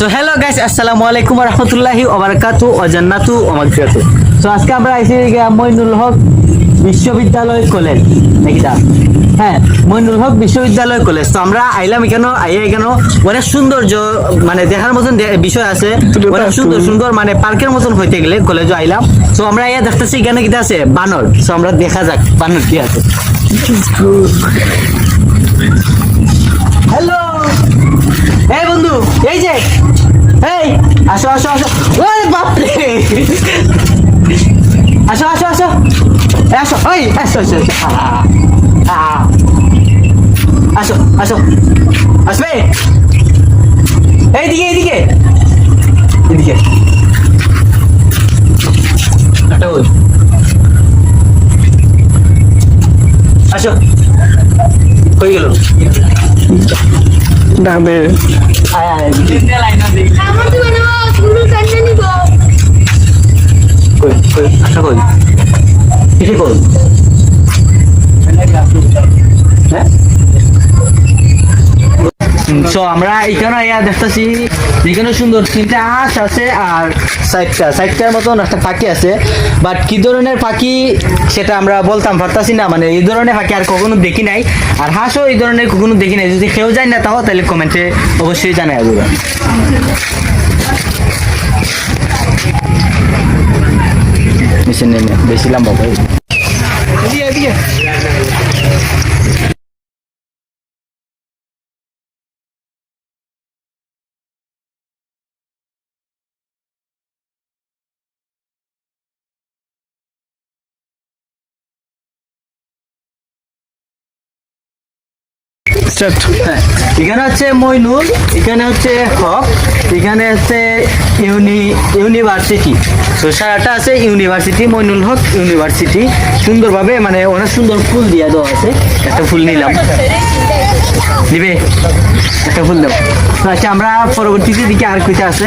So hello guys আসসালামু আলাইকুম রহমতুল্লাহি ওবারাকাতু ও জান্নাতু ও মাগফিরাতু সো আজকে আমরা আইছি মইনুল হক বিশ্ববিদ্যালয় কলেজ নাকি দা? হ্যাঁ মইনুল হক বিশ্ববিদ্যালয় কলেজ তো আমরা আইলাম এখানে আইয়া এখানে অনেক সৌন্দর্য মানে দেখার মতন বিষয় আছে। অনেক সুন্দর সুন্দর মানে পার্কের মতন হইতে গেলে কলেজে আইলাম। তো আমরা আইয়া দেখতেছি এখানে কি আছে? বানর। তো আমরা দেখা যাক বানর কি আছে। আসো আসো আসো। ওই বাপরে। আসো আসো আসো। আসো ওই আসো আসো আসো। আসো আসো। আসবে? এইদিকে এইদিকে। এদিকে। আসো। হয়ে গেল? ডাবে। আয় আয় সো আমরা এখানে ইয়া দেখতেছি, এখানে সুন্দর তিনটা হাঁস আছে আর সাইডটা, সাইডটার মতন একটা পাখি আছে। বাট কি ধরনের পাখি সেটা আমরা বলতাম পারতাছি না মানে এই ধরনের পাখি আর কখনো দেখি নাই। আর হাঁসও এই ধরনের কখনো দেখি নাই। যদি কেউ যায় না তাও তাহলে কমেন্টে অবশ্যই জানাই দেবে বেশি নেমে, বেশি লম্বা এখানে হচ্ছে মইনুল, এখানে হচ্ছে হক, এখানে হচ্ছে ইউনি, ইউনিভার্সিটি। তো সারাটা আছে ইউনিভার্সিটি, মইনুল হক ইউনিভার্সিটি। সুন্দরভাবে মানে অনেক সুন্দর ফুল দিয়ে দেওয়া আছে। একটা ফুল নিলাম। দিবে একটা ফুল দাও আচ্ছা আমরা পরবর্তীতে দিকে আর কইটা আছে।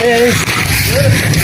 Hey.